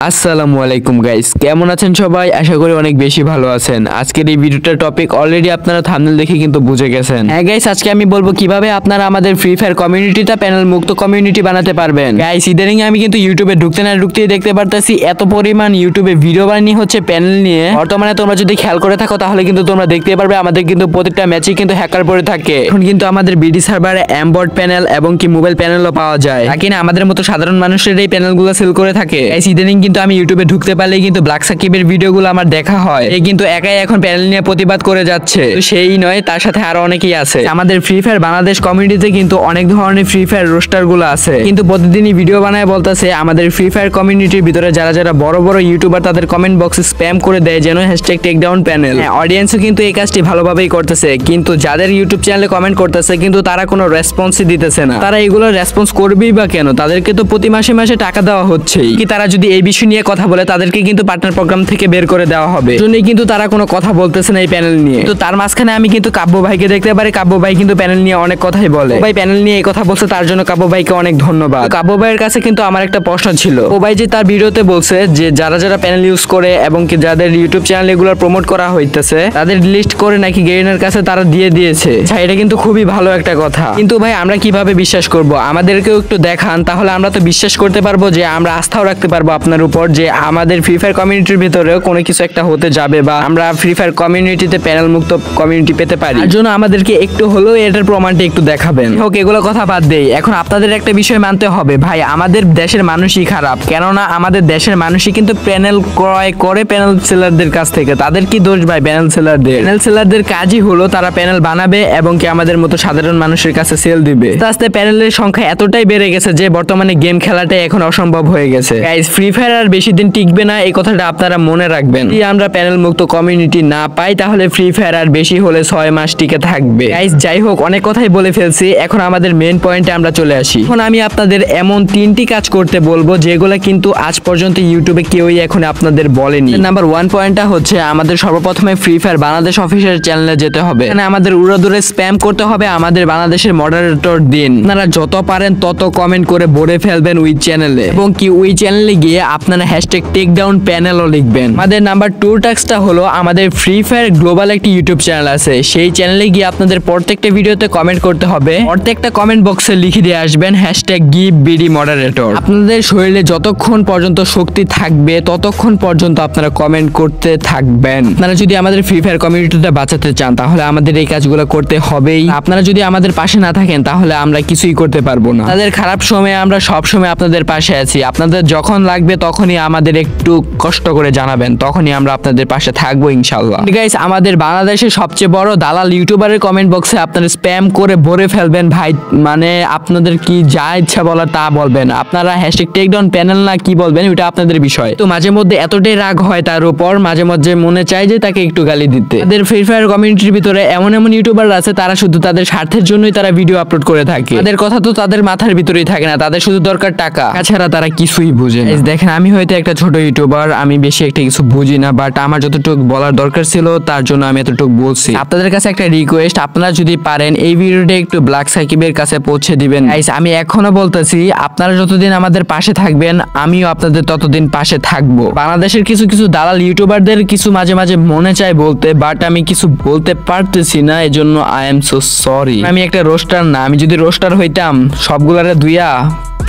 আসসালামু আলাইকুম গাইস কেমন আছেন সবাই? আশা করি অনেক বেশি ভালো আছেন। আজকের এই ভিডিওটার টপিক অলরেডি আপনারা থামনেল দেখে কিন্তু বুঝে গেছেন। হ্যাঁ গাইস আজকে আমি বলব কীভাবে আপনারা আমাদের ফ্রি ফায়ার কমিউনিটিটা প্যানেল মুক্ত কমিউনিটি বানাতে পারবেন। গাইস ইদানিং আমি কিন্তু ইউটিউবে ঢুকতে না ঢুকতেই দেখতে পারতেছি এত পরিমাণ ইউটিউবে ভিডিও বানিয়ে হচ্ছে প্যানেল নিয়ে। বর্তমানে তোমরা যদি খেয়াল করে থাকো তাহলে কিন্তু তোমরা দেখতে পারবে আমাদের কিন্তু প্রত্যেকটা ম্যাচে কিন্তু হ্যাকার পড়ে থাকে। এখন কিন্তু আমাদের বিডি সার্ভারে অ্যাম্বর্ড প্যানেল এবং কি মোবাইল প্যানেলও পাওয়া যায়। কিনা আমাদের মতো সাধারণ মানুষের এই প্যানেলগুলো সেল করে থাকে। গাইস ইদানিং কিন্তু আমি ইউটিউবে ঢুকতে পারলেই কিন্তু ব্ল্যাক সাকিবের ভিডিওগুলো আমার দেখা হয়। এই কিন্তু একাই এখন প্যানেল নিয়ে প্রতিবাদ করে যাচ্ছে। সেই নয়, তার সাথে আরও অনেকেই আছে। আমাদের ফ্রি ফায়ার বাংলাদেশ কমিউনিটিতে কিন্তু অনেক ধরনের ফ্রি ফায়ার রোস্টারগুলো আছে। কিন্তু প্রতিদিনই ভিডিও বানায় বলতেছে, আমাদের ফ্রি ফায়ার কমিউনিটির ভিতরে যারা যারা বড় বড় ইউটিউবার তাদের কমেন্ট বক্সে স্প্যাম করে দেয় যেন হ্যাশট্যাগ টেক ডাউন প্যানেল অডিয়েন্সও কিন্তু এই কাজটি ভালোভাবেই করতেছে। কিন্তু যাদের ইউটিউব চ্যানেলে কমেন্ট করতেছে, কিন্তু তারা কোনো রেসপন্সই দিতেছে না। তারা এগুলো রেসপন্স করবেই বা কেন? তাদেরকে তো প্রতি মাসে মাসে টাকা দেওয়া হচ্ছেই। কি তারা যদি এই বিষয় নিয়ে কথা বলে তাদেরকে কিন্তু পার্টনার প্রোগ্রাম থেকে বের করে দেওয়া হবে। জন্যই কিন্তু তারা কোনো কথা বলতেছে না এই প্যানেল নিয়ে। তো তার মাঝখানে আমি কিন্তু কাব্য ভাইকে দেখতে পারি কাব্য ভাই কিন্তু প্যানেল নিয়ে অনেক কথাই বলে। ভাই প্যানেল নিয়ে এই কথা বলছে তার জন্য কাব্য ভাইকে অনেক ধন্যবাদ। কাব্য ভাইয়ের কাছে কিন্তু আমার একটা প্রশ্ন ছিল। ও ভাই যে তার ভিডিওতে বলছে যে যারা যারা প্যানেল ইউজ করে এবং কি যাদের ইউটিউব চ্যানেল এগুলো প্রমোট করা হইতেছে তাদের লিস্ট করে নাকি গেইনের কাছে তারা দিয়ে দিয়েছে। আচ্ছা, এটা কিন্তু খুবই ভালো একটা কথা। কিন্তু ভাই আমরা কীভাবে বিশ্বাস করব? আমাদেরকেও একটু দেখান তাহলে আমরা তো বিশ্বাস করতে পারব যে আমরা আস্থাও রাখতে পারব আপনার উপর যে আমাদের ফ্রি ফায়ার কমিউনিটির ভিতরেও কোনো কিছু একটা হতে যাবে বা আমরা ফ্রি ফায়ার কমিউনিটিতে প্যানেল মুক্ত কমিউনিটি পেতে পারি। তার জন্য আমাদেরকে একটু হলেও এটার প্রমাণটা একটু দেখাবেন। হোক এগুলো কথা বাদ দেই। এখন আপনাদের একটা বিষয় মানতে হবে। ভাই আমাদের দেশের মানুষই খারাপ। কেননা আমাদের দেশের মানুষই কিন্তু প্যানেল ক্রয় করে প্যানেল সেলারদের কাছ থেকে। তাদের কি দোষ ভাই প্যানেল সেলারদের প্যানেল সেলারদের কাজই হলো তারা প্যানেল বানাবে এবং কি আমাদের মতো সাধারণ মানুষের কাছে সেল দিবে। আস্তে আস্তে প্যানেলের সংখ্যা এতটাই বেড়ে গেছে যে বর্তমানে গেম খেলাটাই এখন অসম্ভব হয়ে গেছে। গাইস ফ্রি ফায়ার আর বেশি দিন টিকবে না, এই কথাটা আপনারা মনে রাখবেন। যদি আমরা প্যানেল মুক্ত কমিউনিটি না পাই, তাহলে ফ্রি ফায়ার আর বেশি হলে ছয় মাস টিকে থাকবে। যাই হোক, অনেক কথাই বলে ফেলছি। এখন আমাদের মেন পয়েন্টে আমরা চলে আসি। এখন আমি আপনাদের এমন তিনটি কাজ করতে বলব, যেগুলো কিন্তু আজ পর্যন্ত ইউটিউবে কেউই এখন আপনাদের বলেনি। নাম্বার ওয়ান পয়েন্টটা হচ্ছে, আমাদের সর্বপ্রথমে ফ্রি ফায়ার বাংলাদেশ অফিসিয়াল চ্যানেলে যেতে হবে। এখানে আমাদের উড়াদুরে স্প্যাম করতে হবে আমাদের বাংলাদেশের মডারেটর দিন। আপনারা যত পারেন তত কমেন্ট করে ভরে ফেলবেন ওই চ্যানেলে এবং কি ওই চ্যানেলে গিয়ে আপনারা হ্যাশট্যাগ টেক ডাউন প্যানেলও লিখবেন। আমাদের নাম্বার টু টাক্সটা হলো আমাদের ফ্রি ফায়ার গ্লোবাল একটি ইউটিউব চ্যানেল আছে। সেই চ্যানেলে গিয়ে আপনাদের প্রত্যেকটা ভিডিওতে কমেন্ট করতে হবে। প্রত্যেকটা কমেন্ট বক্সে লিখে দিয়ে আসবেন হ্যাশট্যাগ গিভ বিডি মডারেটর আপনাদের শরীরে যতক্ষণ পর্যন্ত শক্তি থাকবে, ততক্ষণ পর্যন্ত আপনারা কমেন্ট করতে থাকবেন। আপনারা যদি আমাদের ফ্রি ফায়ার কমিউনিটিটা বাঁচাতে চান, তাহলে আমাদের এই কাজগুলো করতে হবেই। আপনারা যদি আমাদের পাশে না থাকেন, তাহলে আমরা কিছুই করতে পারব না। তাদের খারাপ সময়ে আমরা সব সময় আপনাদের পাশে আছি। আপনাদের যখন লাগবে তখনই আমাদের একটু কষ্ট করে জানাবেন তখনই আমরা আপনাদের পাশে থাকব ইনশাল্লাহ গাইস আমাদের বাংলাদেশের সবচেয়ে বড় দালাল ইউটিউবারের কমেন্ট বক্সে আপনারা স্প্যাম করে ভরে ফেলবেন। ভাই মানে আপনাদের কি যা ইচ্ছা বলার তা বলবেন। আপনারা হ্যাশট্যাগ টেক ডাউন প্যানেল না কি বলবেন ওটা আপনাদের বিষয়। তো মাঝে মধ্যে এতটাই রাগ হয় তার উপর মাঝে মধ্যে মনে চায় যে তাকে একটু গালি দিতে। তাদের ফ্রি ফায়ার কমিউনিটির ভিতরে এমন এমন ইউটিউবার আছে তারা শুধু তাদের স্বার্থের জন্যই তারা ভিডিও আপলোড করে থাকে। তাদের কথা তো তাদের মাথার ভিতরেই থাকে না তাদের শুধু দরকার টাকা। তাছাড়া তারা কিছুই বুঝে দেখেন আমি হয়তো একটা ছোট ইউটিউবার আমি বেশি একটা কিছু বুঝি না বাট আমার যতটুকু বলার দরকার ছিল, তার জন্য আমি এতটুকু বলছি। আপনাদের কাছে একটা রিকোয়েস্ট আপনারা যদি পারেন, এই ভিডিওটা একটু ব্ল্যাক সাকিবের কাছে পৌঁছে দিবেন। আমি এখনও বলতেছি, আপনারা যতদিন আমাদের পাশে থাকবেন, আমিও আপনাদের ততদিন পাশে থাকব। বাংলাদেশের কিছু কিছু দালাল ইউটিউবারদের কিছু মাঝে মাঝে মনে চায় বলতে বাট আমি কিছু বলতে পারতেছি না, এজন্য আই এম সো সরি আমি একটা রোস্টার না, আমি যদি রোস্টার হইতাম, সবগুলারে ধুইয়া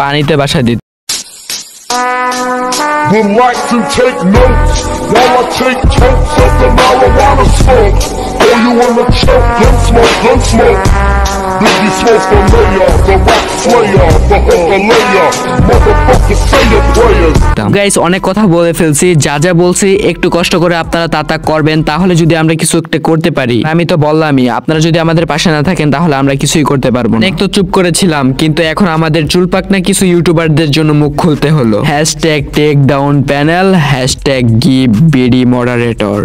পানিতে বাসা দিত like to take notes while I take totes of the marijuana smoke. Oh, you wanna choke? Gun smoke, gun smoke. Biggie smoke the layer, the rap slayer, the hooker layer. Motherfucker, say your prayers. Guys অনেক কথা বলে ফেলছি। যা যা বলছি একটু কষ্ট করে আপনারা তা তা করবেন তাহলে যদি আমরা কিছু একটা করতে পারি। আমি তো বললামই আপনারা যদি আমাদের পাশে না থাকেন তাহলে আমরা কিছুই করতে পারব না। একটু চুপ করেছিলাম কিন্তু এখন আমাদের চুলপাক না কিছু ইউটিউবারদের জন্য মুখ খুলতে হলো। Hashtag take down panel hashtag give BD moderator